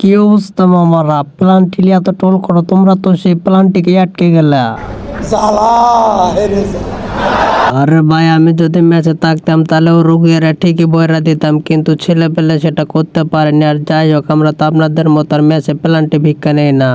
কি অবস্থা মামারা প্লান্টিলি এত টোল করো তোমরা তো সেই প্লান্টিকে আটকে গেলা। আরে ভাই, আমি যদি ম্যাচে থাকতাম, তাহলে ও রুগিয়ারা ঠিকই বয়রা দিতাম, কিন্তু ছেলে পেলে সেটা করতে পারেনি। আর যাই হোক, আমরা তো আপনাদের মতো আর ম্যাচে প্লান্টি ভিক্ষা নেই না।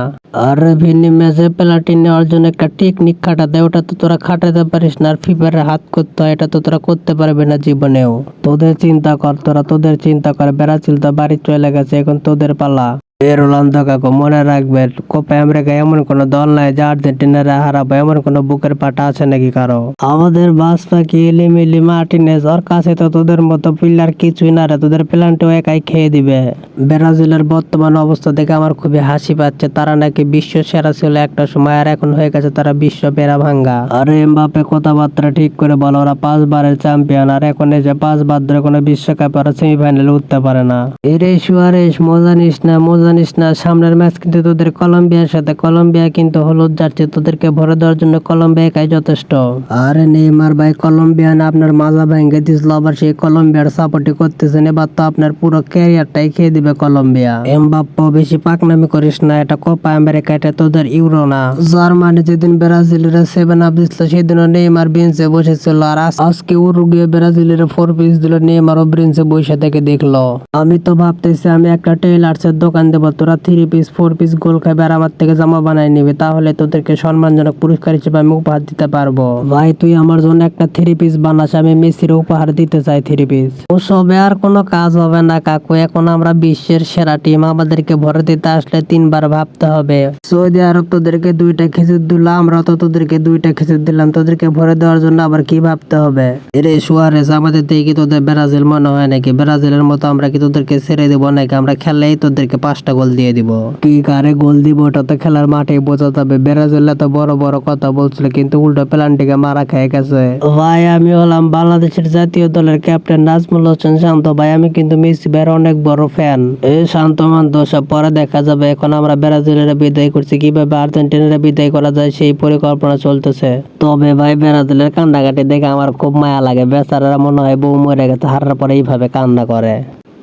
আরে ভিন্নি, ম্যাচে প্লান্টি নেওয়ার জন্য একটা টেকনিক খাটাতে ওটা তো তোরা খাটাতে পারিস না, আর ফিফারে হাত করতে হয়, এটা তো তোরা করতে পারবে না জীবনেও। তোদের চিন্তা কর, তোরা তোদের চিন্তা কর, ব্রাজিল তো বাড়ি চলে গেছে, এখন তোদের পালা। রোনালদো কাকু, মনে রাখবেন, কোপা আমেরিকা এমন কোন দল নাই যে আর্জেন্টিনারা হারাবো, এমন কোন বুকের পাটা আছে নাকি কারও? আমাদের বাস পাখি, এলিমিলি, মার্টিনেজ, ওর কাছে তো তোদের মতো পিলার কিছুই না রে, তোদের প্ল্যানটাও একাই খেয়ে দিবে। ব্রাজিলের বর্তমান অবস্থা দেখে আমার খুবই হাসি পাচ্ছে, তারা নাকি বিশ্ব সেরা ছিল একটা সময়, আর এখন হয়ে গেছে তারা বিশ্ব পেরা ভাঙ্গা। আরে এমবাপে কথাবার্তা ঠিক করে বলো, ওরা পাঁচবারের চ্যাম্পিয়ন, আর এখন এই যে পাঁচবার ধরে কোনো বিশ্বকাপ আর সেমিফাইনালে উঠতে পারে না। এরে সুয়ারেশ, মজা নিস না, মজা নিস না সামনের ম্যাচ কিন্তু তোদের কলম্বিয়ার সাথে। কলম্বিয়া কিন্তু হলুদ যাচ্ছে তোদেরকে ভরে দেওয়ার জন্য কলম্বিয়া একাই যথেষ্ট। আরে নেইমার ভাই কলম্বিয়ান আপনার মাজা ভেঙে দিছিল আবার সেই কলম্বিয়ার সাপোর্টই করতেছেন এবার তো আপনার পুরো ক্যারিয়ারটাই খেয়ে দিবে কলম্বিয়া। এমবাপ্পো বেশি পাকনামি করিস না এটা কোপা আমেরিকা এটা তোদের ইউরো না। জার্মানি যেদিন ব্রাজিলের সেভেন আপ দিছিল সেদিনও নেইমার বেঞ্চে বসেছিল। আর আজ- আজকে উরুগুয়ে ব্রাজিলের ফোর পিস দিল নেইমারও বেঞ্চে বসে থেকে দেখল। আমি তো ভাবতেছি আমি একটা টেইলার্সের দোকান দেবো তোরা থ্রি পিস ফোর পিস গোল খাবে আর আমার থেকে জামা বানাই নিবি তাহলে তোদেরকে সম্মানজনক পুরস্কার হিসেবে আমি উপহার দিতে পারব। ভাই তুই আমার জন্য একটা থ্রি পিস বানাস আমি মেসির উপহার দিতে চাই থ্রি পিস ওসবে আর কোনো কাজ হবে না কাকু এখন আমরা বিশ্বের সেরা টিম আমাদেরকে ভরে দিতে আসলে তিনবার ভাবতে হবে। সৌদি আরব তোদেরকে দুইটা খেজুর দিল আমরা তো তোদেরকে দুইটা খেজুর দিলাম তোদেরকে ভরে দেওয়ার জন্য আবার কি ভাবতে হবে? এরে সুয়ারেস আমাদের থেকে কি তোদের ব্রাজিল মনে হয় নাকি? ব্রাজিলের মতো আমরা কি তোদেরকে ছেড়ে দেবো নাকি? আমরা খেললেই তোদেরকে পাঁচটা গোল দিয়ে দিব। কি কারে গোল দিব ওটা তো খেলার মাঠে বোঝাতে হবে ব্রাজিলে তো বড় বড় কথা বলছিল কিন্তু উল্টো প্লান্টিকে মারা খেয়ে গেছে। ভাই আমি হলাম বাংলাদেশের জাতীয় দলের ক্যাপ্টেন নাজমুল হোসেন শান্ত। ভাই আমি কিন্তু মেসি ভাইয়ের অনেক বড় ফ্যান। এই শান্ত মান্ত সব পরে দেখা যাবে। এখন আমরা ব্রাজিলের বিদায় করছি। কীভাবে আর্জেন্টিনার বিদায় করা যায় সেই পরিকল্পনা চলতেছে। তবে ভাই ব্রাজিলের কান্নাকাটি দেখে আমার খুব মায়া লাগে। বেচারারা মনে হয় বউ মরে গেছে হারার পরে এইভাবে কান্না করে।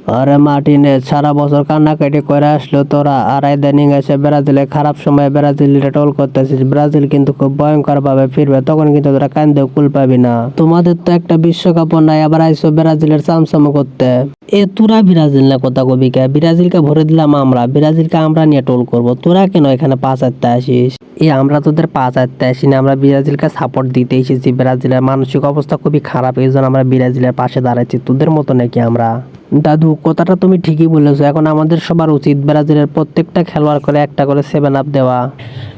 আরে মার্টিনে, সারা বছর কান্নাকাটি করে আসলো তোরা। আর ইদানিং এসে ব্রাজিলে খারাপ সময় ব্রাজিলটা টোল করতেছিস। ব্রাজিল কিন্তু খুব ভয়ঙ্কর ভাবে ফিরবে, তখন কিন্তু তোরা কান্দেও কুল পাবি না। তোমাদের তো একটা বিশ্বকাপ নাই, আবার আইসো ব্রাজিলের চামচাম করতে। এ তোরা ব্রাজিল না কথা কবিকা ব্রাজিলকে ভরে দিলাম আমরা। ব্রাজিলকে আমরা নিয়ে টোল করব। তোরা কেন এখানে পাঁচ আত্মা আসিস? এ আমরা তোদের পাঁচ আত্মা আসি না আমরা ব্রাজিলকে সাপোর্ট দিতে এসেছি। ব্রাজিলের মানসিক অবস্থা খুবই খারাপ। এই জন্য আমরা ব্রাজিলের পাশে দাঁড়াচ্ছি। তোদের মতো নাকি আমরা? দাদু, কথাটা তুমি ঠিকই বলেছ। এখন আমাদের সবার উচিত ব্রাজিলের প্রত্যেকটা খেলোয়াড় করে একটা করে সেভেন আপ দেওয়া।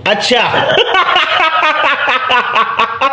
আচ্ছা।